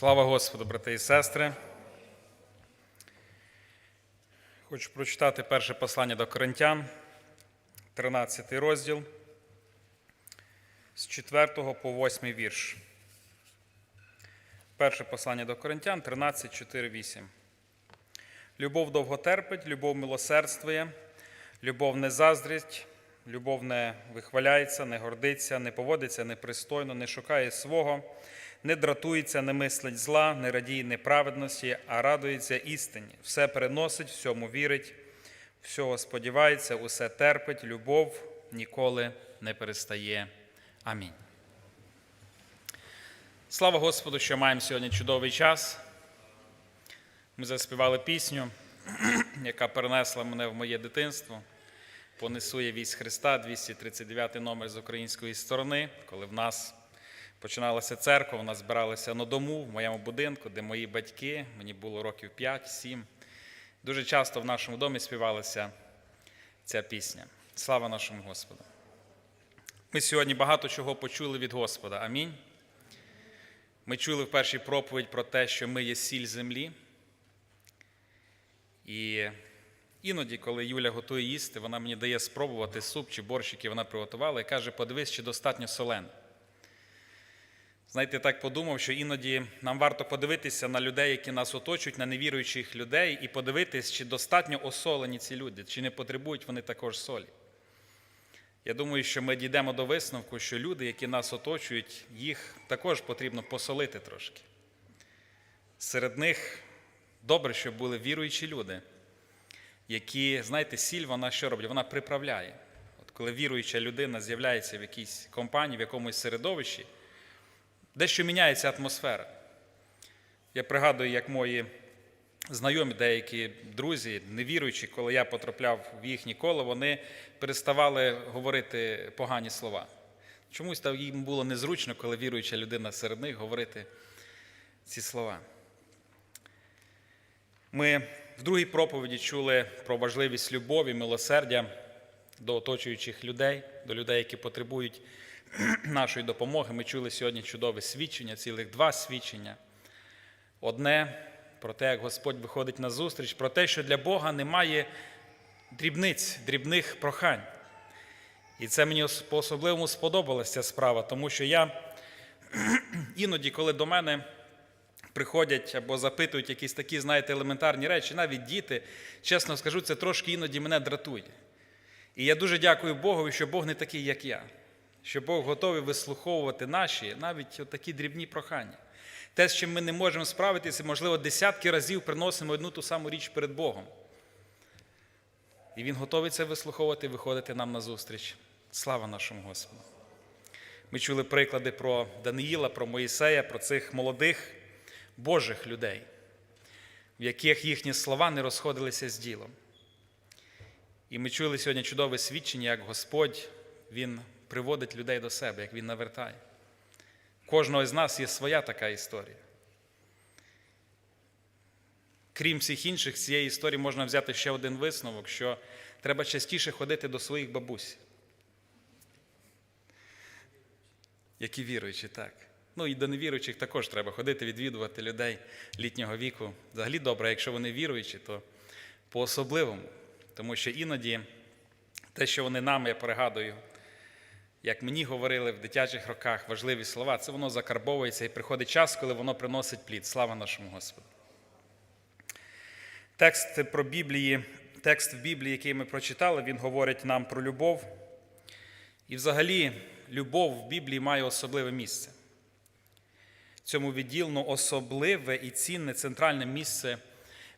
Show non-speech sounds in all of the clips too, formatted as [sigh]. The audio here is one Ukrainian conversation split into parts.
Слава Господу, брати і сестри. Хочу прочитати перше послання до Коринтян, 13 розділ, з 4 по 8 вірш. Перше послання до Коринтян, 13, 4, 8. Любов довго терпить, любов милосердствує, любов не заздрить, любов не вихваляється, не гордиться, не поводиться непристойно, не шукає свого, не дратується, не мислить зла, не радіє неправедності, а радується істині. Все переносить, всьому вірить, всього сподівається, усе терпить, любов ніколи не перестає. Амінь. Слава Господу, що маємо сьогодні чудовий час. Ми заспівали пісню, [clears throat] яка перенесла мене в моє дитинство. Понесу я вість Христа, 239 номер з української сторони, коли в нас починалася церква, у нас збиралися на дому в моєму будинку, де мої батьки, мені було років 5-7. Дуже часто в нашому домі співалася ця пісня. Слава нашому Господу! Ми сьогодні багато чого почули від Господа. Амінь. Ми чули в першій проповідь про те, що ми є сіль землі. І іноді, коли Юля готує їсти, вона мені дає спробувати суп чи борщ, який вона приготувала, і каже, подивись, чи достатньо солен. Знаєте, так подумав, що іноді нам варто подивитися на людей, які нас оточують, на невіруючих людей, і подивитись, чи достатньо осолені ці люди, чи не потребують вони також солі. Я думаю, що ми дійдемо до висновку, що люди, які нас оточують, їх також потрібно посолити трошки. Серед них добре, щоб були віруючі люди, які, знаєте, сіль вона що робить? Вона приправляє. От коли віруюча людина з'являється в якійсь компанії, в якомусь середовищі, дещо міняється атмосфера. Я пригадую, як мої знайомі, деякі друзі, невіруючі, коли я потрапляв в їхнє коло, вони переставали говорити погані слова. Чомусь там їм було незручно, коли віруюча людина серед них говорити ці слова. Ми в другій проповіді чули про важливість любові, милосердя до оточуючих людей, до людей, які потребують [clears throat] нашої допомоги. Ми чули сьогодні чудове свідчення, цілих два свідчення. Одне про те, як Господь виходить на зустріч, про те, що для Бога немає дрібниць, дрібних прохань. І це мені по-особливому сподобалася ця справа, тому що я [clears throat] іноді, коли до мене приходять або запитують якісь такі, знаєте, елементарні речі, навіть діти, чесно скажу, це трошки іноді мене дратує. І я дуже дякую Богові, що Бог не такий, як я, що Бог готовий вислуховувати наші, навіть такі дрібні прохання. Те, з чим ми не можемо справитися, можливо, десятки разів приносимо одну ту саму річ перед Богом. І Він готовий це вислуховувати і виходити нам на зустріч. Слава нашому Господу! Ми чули приклади про Даниїла, про Моїсея, про цих молодих Божих людей, в яких їхні слова не розходилися з ділом. І ми чули сьогодні чудове свідчення, як Господь Він приводить людей до себе, як Він навертає. Кожного з нас є своя така історія. Крім всіх інших, з цієї історії можна взяти ще один висновок, що треба частіше ходити до своїх бабусь, які віруючі, так. Ну і до невіруючих також треба ходити, відвідувати людей літнього віку. Взагалі добре, якщо вони віруючі, то по-особливому. Тому що іноді те, що вони нам, я пригадую, як мені говорили в дитячих роках важливі слова, це воно закарбовується і приходить час, коли воно приносить плід. Слава нашому Господу. Текст про Біблії, текст в Біблії, який ми прочитали, він говорить нам про любов. І взагалі любов в Біблії має особливе місце. Цьому відділено особливе і цінне центральне місце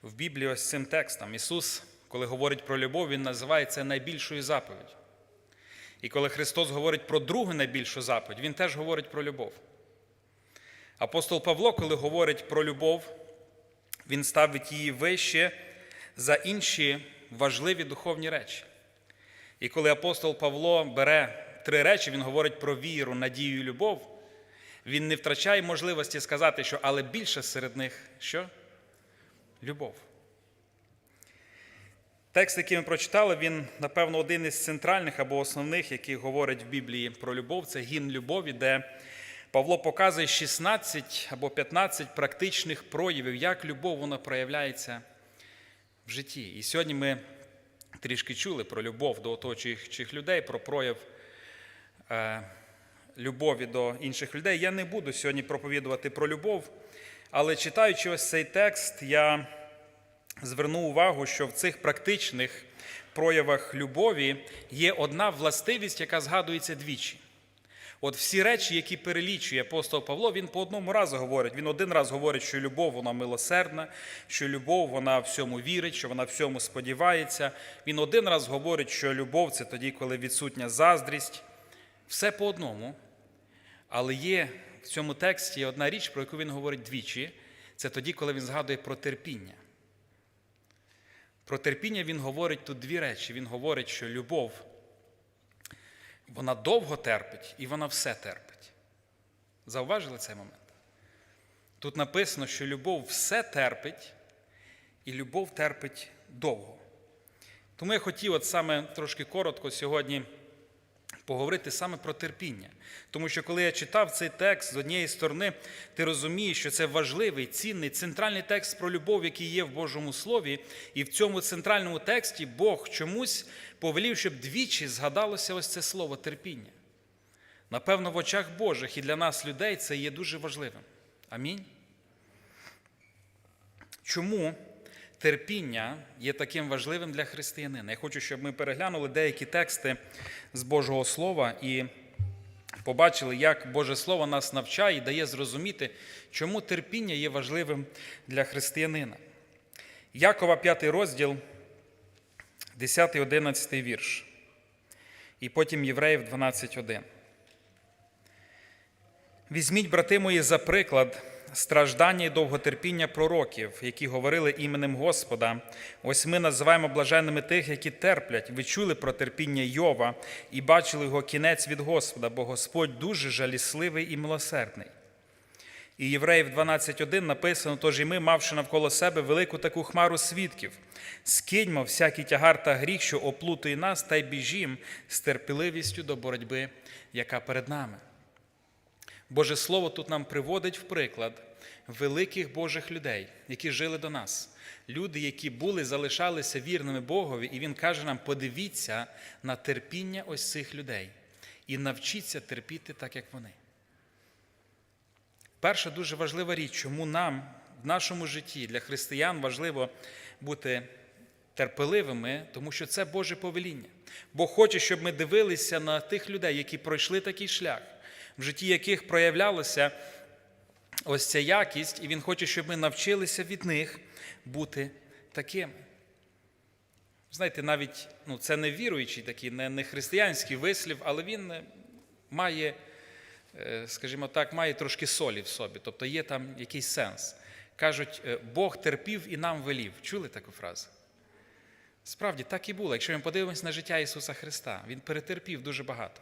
в Біблії ось цим текстом. Ісус, коли говорить про любов, Він називає це найбільшою заповідь. І коли Христос говорить про другу найбільшу заповідь, Він теж говорить про любов. Апостол Павло, коли говорить про любов, він ставить її вище за інші важливі духовні речі. І коли апостол Павло бере три речі, він говорить про віру, надію і любов, він не втрачає можливості сказати, що але більше серед них що? Любов. Текст, який ми прочитали, він, напевно, один із центральних або основних, який говорить в Біблії про любов, це гімн любові, де Павло показує 16 або 15 практичних проявів, як любов вона проявляється в житті. І сьогодні ми трішки чули про любов до оточуючих людей, про прояв е, любові до інших людей. Я не буду сьогодні проповідувати про любов, але читаючи ось цей текст, я звернув увагу, що в цих практичних проявах любові є одна властивість, яка згадується двічі. От всі речі, які перелічує апостол Павло, він по одному разу говорить. Він один раз говорить, що любов вона милосердна, що любов вона всьому вірить, що вона всьому сподівається. Він один раз говорить, що любов це тоді, коли відсутня заздрість. Все по одному. Але є в цьому тексті одна річ, про яку він говорить двічі. Це тоді, коли він згадує про терпіння. Про терпіння він говорить тут дві речі. Він говорить, що любов вона довго терпить і вона все терпить. Зауважили цей момент? Тут написано, що любов все терпить, і любов терпить довго. Тому я хотів от саме трошки коротко сьогодні поговорити саме про терпіння. Тому що коли я читав цей текст з однієї сторони, ти розумієш, що це важливий, цінний, центральний текст про любов, який є в Божому Слові, і в цьому центральному тексті Бог чомусь повелів, щоб двічі згадалося ось це слово терпіння. Напевно, в очах Божих і для нас, людей, це є дуже важливим. Амінь. Чому терпіння є таким важливим для християнина? Я хочу, щоб ми переглянули деякі тексти з Божого Слова і побачили, як Боже Слово нас навчає і дає зрозуміти, чому терпіння є важливим для християнина. Якова, 5 розділ, 10-11 вірш. І потім Євреїв 12.1. Візьміть, брати мої, за приклад страждання і довготерпіння пророків, які говорили іменем Господа. Ось ми називаємо блаженними тих, які терплять. Ви чули про терпіння Йова і бачили його кінець від Господа, бо Господь дуже жалісливий і милосердний. І Євреїв 12.1 написано: тож і ми, мавши навколо себе велику таку хмару свідків, скиньмо всякий тягар та гріх, що оплутує нас, та й біжім з терпеливістю до боротьби, яка перед нами. Боже Слово тут нам приводить в приклад великих Божих людей, які жили до нас. Люди, які були, залишалися вірними Богові, і Він каже нам: подивіться на терпіння ось цих людей і навчіться терпіти так, як вони. Перша дуже важлива річ, чому нам в нашому житті для християн важливо бути терпеливими, тому що це Боже повеління. Бог хоче, щоб ми дивилися на тих людей, які пройшли такий шлях, в житті яких проявлялася ось ця якість, і Він хоче, щоб ми навчилися від них бути такими. Знаєте, навіть ну, це не віруючий такий, не, не християнський вислів, але він має, е, скажімо так, має трошки солі в собі, тобто є там якийсь сенс. Кажуть, е, Бог терпів і нам велів. Чули таку фразу? Справді, так і було. Якщо ми подивимося на життя Ісуса Христа, Він перетерпів дуже багато.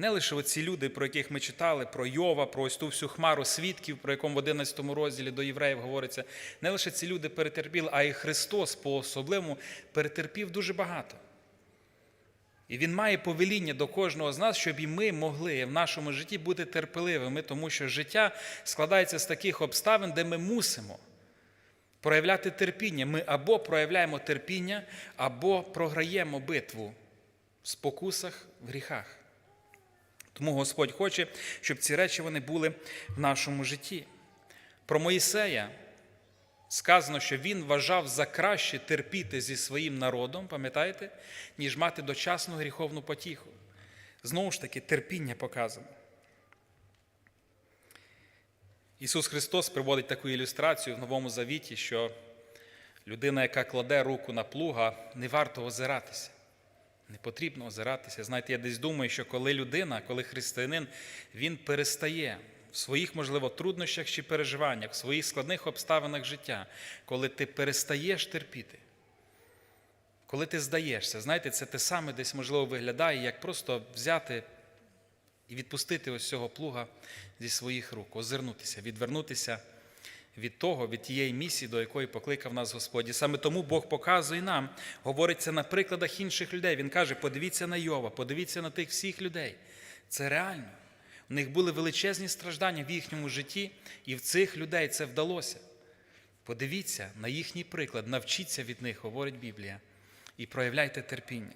Не лише оці люди, про яких ми читали, про Йова, про ось ту всю хмару свідків, про якому в 11 розділі до євреїв говориться, не лише ці люди перетерпіли, а й Христос по-особливому перетерпів дуже багато. І Він має повеління до кожного з нас, щоб і ми могли в нашому житті бути терпеливими, тому що життя складається з таких обставин, де ми мусимо проявляти терпіння. Ми або проявляємо терпіння, або програємо битву в спокусах, в гріхах. Тому Господь хоче, щоб ці речі вони були в нашому житті. Про Моїсея сказано, що він вважав за краще терпіти зі своїм народом, пам'ятаєте, ніж мати дочасну гріховну потіху. Знову ж таки, терпіння показано. Ісус Христос приводить таку ілюстрацію в Новому Завіті, що людина, яка кладе руку на плуга, не варто озиратися. Не потрібно озиратися. Знаєте, я десь думаю, що коли людина, коли християнин, він перестає в своїх, можливо, труднощах чи переживаннях, в своїх складних обставинах життя, коли ти перестаєш терпіти, коли ти здаєшся, знаєте, це те саме десь, можливо, виглядає, як просто взяти і відпустити ось цього плуга зі своїх рук, озирнутися, відвернутися від того, від тієї місії, до якої покликав нас Господь. І саме тому Бог показує нам, говориться на прикладах інших людей. Він каже: подивіться на Йова, подивіться на тих всіх людей. Це реально. У них були величезні страждання в їхньому житті, і в цих людей це вдалося. Подивіться на їхній приклад, навчіться від них, говорить Біблія, і проявляйте терпіння.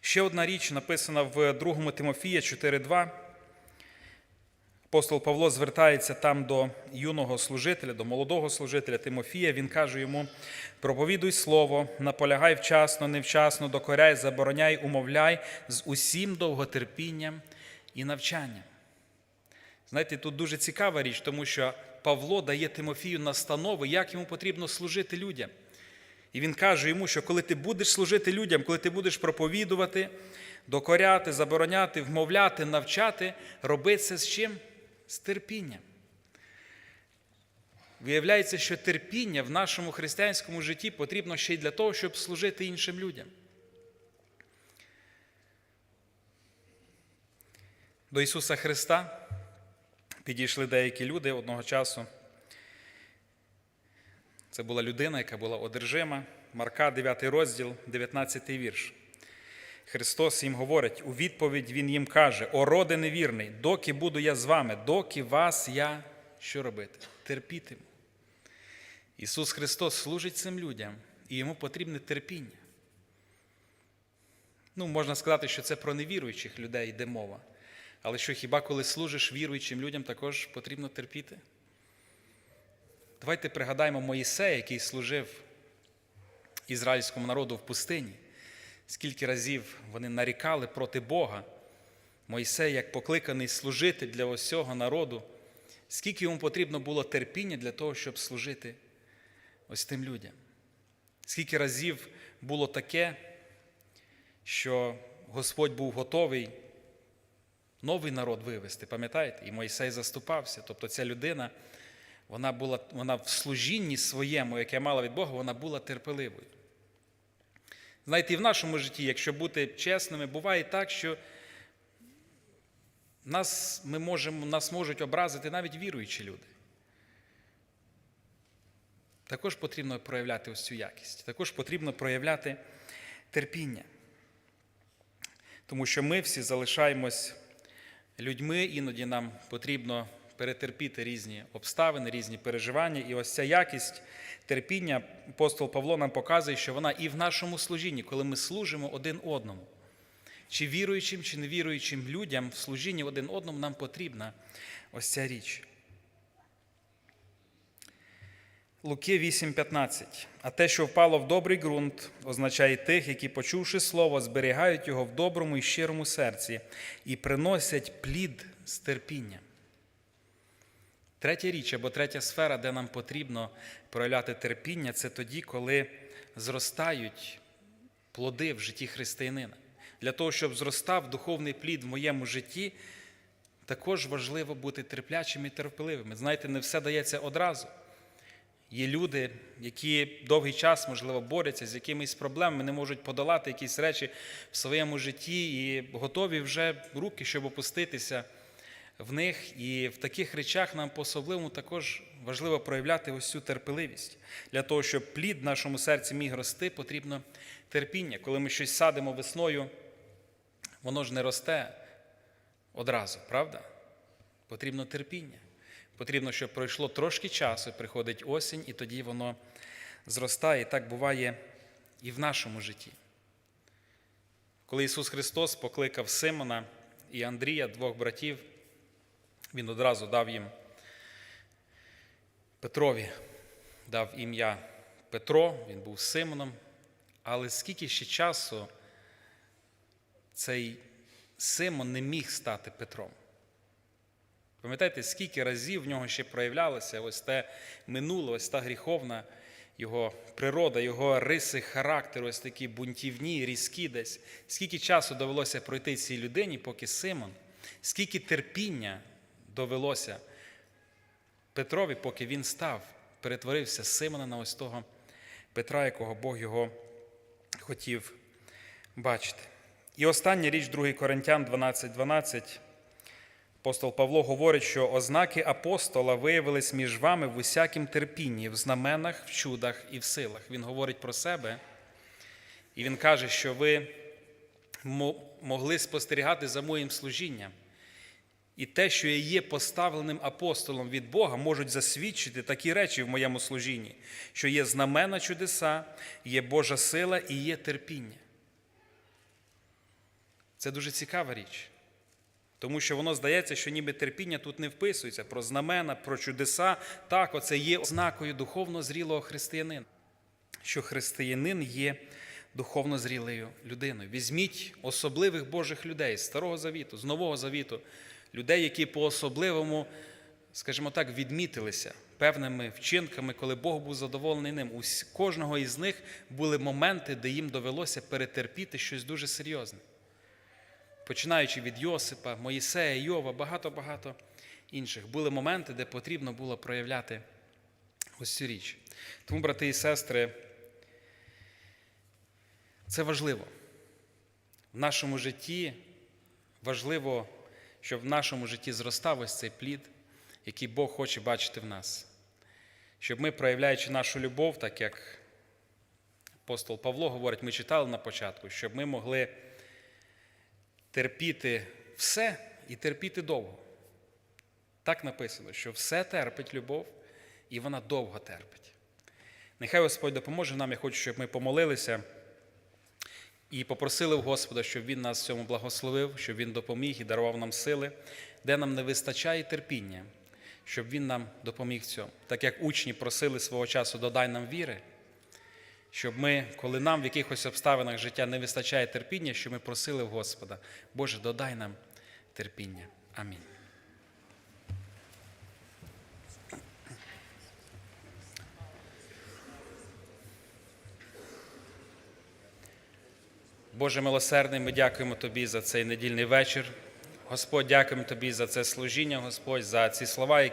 Ще одна річ написана в 2 Тимофія 4.2. Апостол Павло звертається там до юного служителя, до молодого служителя Тимофія. Він каже йому: проповідуй слово, наполягай вчасно, невчасно, докоряй, забороняй, умовляй з усім довготерпінням і навчанням. Знаєте, тут дуже цікава річ, тому що Павло дає Тимофію настанови, як йому потрібно служити людям. І він каже йому, що коли ти будеш служити людям, коли ти будеш проповідувати, докоряти, забороняти, вмовляти, навчати, роби це з чим? З терпінням. Виявляється, що терпіння в нашому християнському житті потрібно ще й для того, щоб служити іншим людям. До Ісуса Христа підійшли деякі люди одного часу. Це була людина, яка була одержима. Марка, 9 розділ, 19 вірш. Христос їм говорить, у відповідь Він їм каже: О, роде невірний, доки буду я з вами, доки вас я що робити? Терпітиму. Ісус Христос служить цим людям, і йому потрібне терпіння. Ну, можна сказати, що це про невіруючих людей йде мова. Але що хіба коли служиш віруючим людям, також потрібно терпіти? Давайте пригадаємо Моїсея, який служив ізраїльському народу в пустині. Скільки разів вони нарікали проти Бога. Мойсей, як покликаний служити для ось цього народу, скільки йому потрібно було терпіння для того, щоб служити ось тим людям. Скільки разів було таке, що Господь був готовий новий народ вивести, пам'ятаєте? І Мойсей заступався. Тобто ця людина, вона була вона в служінні своєму, яке мала від Бога, вона була терпеливою. Знаєте, і в нашому житті, якщо бути чесними, буває так, що нас, ми можемо, нас можуть образити навіть віруючі люди. Також потрібно проявляти ось цю якість, також потрібно проявляти терпіння. Тому що ми всі залишаємось людьми, іноді нам потрібно перетерпіти різні обставини, різні переживання. І ось ця якість терпіння, апостол Павло нам показує, що вона і в нашому служінні, коли ми служимо один одному. Чи віруючим, чи невіруючим людям в служінні один одному нам потрібна ось ця річ. Луки 8:15. А те, що впало в добрий ґрунт, означає тих, які, почувши слово, зберігають його в доброму і щирому серці і приносять плід з терпінням. Третя річ або третя сфера, де нам потрібно проявляти терпіння, це тоді, коли зростають плоди в житті християнина. Для того, щоб зростав духовний плід в моєму житті, також важливо бути терплячими і терпеливими. Знаєте, не все дається одразу. Є люди, які довгий час, можливо, борються з якимись проблемами, не можуть подолати якісь речі в своєму житті і готові вже руки, щоб опуститися в них. І в таких речах нам по-особливому також важливо проявляти ось цю терпеливість. Для того, щоб плід в нашому серці міг рости, потрібно терпіння. Коли ми щось садимо весною, воно ж не росте одразу, правда? Потрібно терпіння. Потрібно, щоб пройшло трошки часу, приходить осінь, і тоді воно зростає. І так буває і в нашому житті. Коли Ісус Христос покликав Симона і Андрія, двох братів, Він одразу дав їм Петрові, дав ім'я Петро, він був Симоном. Але скільки ще часу цей Симон не міг стати Петром? Пам'ятаєте, скільки разів в нього ще проявлялося ось те минуле, ось та гріховна його природа, його риси характеру, ось такі бунтівні, різкі десь. Скільки часу довелося пройти цій людині, поки Симон, скільки терпіння довелося Петрові, поки він став, перетворився з Симона на ось того Петра, якого Бог його хотів бачити. І остання річ, 2 Коринтян 12, 12. Апостол Павло говорить, що ознаки апостола виявились між вами в усякім терпінні, в знаменах, в чудах і в силах. Він говорить про себе, і він каже, що ви могли спостерігати за моїм служінням, І те, що я є поставленим апостолом від Бога, можуть засвідчити такі речі в моєму служінні, що є знамена чудеса, є Божа сила і є терпіння. Це дуже цікава річ. Тому що воно здається, що ніби терпіння тут не вписується про знамена, про чудеса. Так, оце є ознакою духовно зрілого християнина, що християнин є духовно зрілою людиною. Візьміть особливих Божих людей з Старого Завіту, з Нового Завіту, людей, які по-особливому, скажімо так, відмітилися певними вчинками, коли Бог був задоволений ним. У кожного із них були моменти, де їм довелося перетерпіти щось дуже серйозне починаючи від Йосипа, Моїсея, Йова, багато-багато інших. Були моменти, де потрібно було проявляти ось цю річ. Тому, брати і сестри, це важливо. В нашому житті важливо, щоб в нашому житті зростав ось цей плід, який Бог хоче бачити в нас. Щоб ми, проявляючи нашу любов, так як апостол Павло говорить, ми читали на початку, щоб ми могли терпіти все і терпіти довго. Так написано, що все терпить любов, і вона довго терпить. Нехай Господь допоможе нам. Я хочу, щоб ми помолилися і попросили в Господа, щоб Він нас цьому благословив, щоб Він допоміг і дарував нам сили, де нам не вистачає терпіння, щоб Він нам допоміг цьому. Так як учні просили свого часу, додай нам віри щоб ми, коли нам в якихось обставинах життя не вистачає терпіння, щоб ми просили в Господа, Боже, додай нам терпіння. Амінь. Боже милосердний, ми дякуємо Тобі за цей недільний вечір. Господь, дякуємо Тобі за це служіння, Господь, за ці слова, які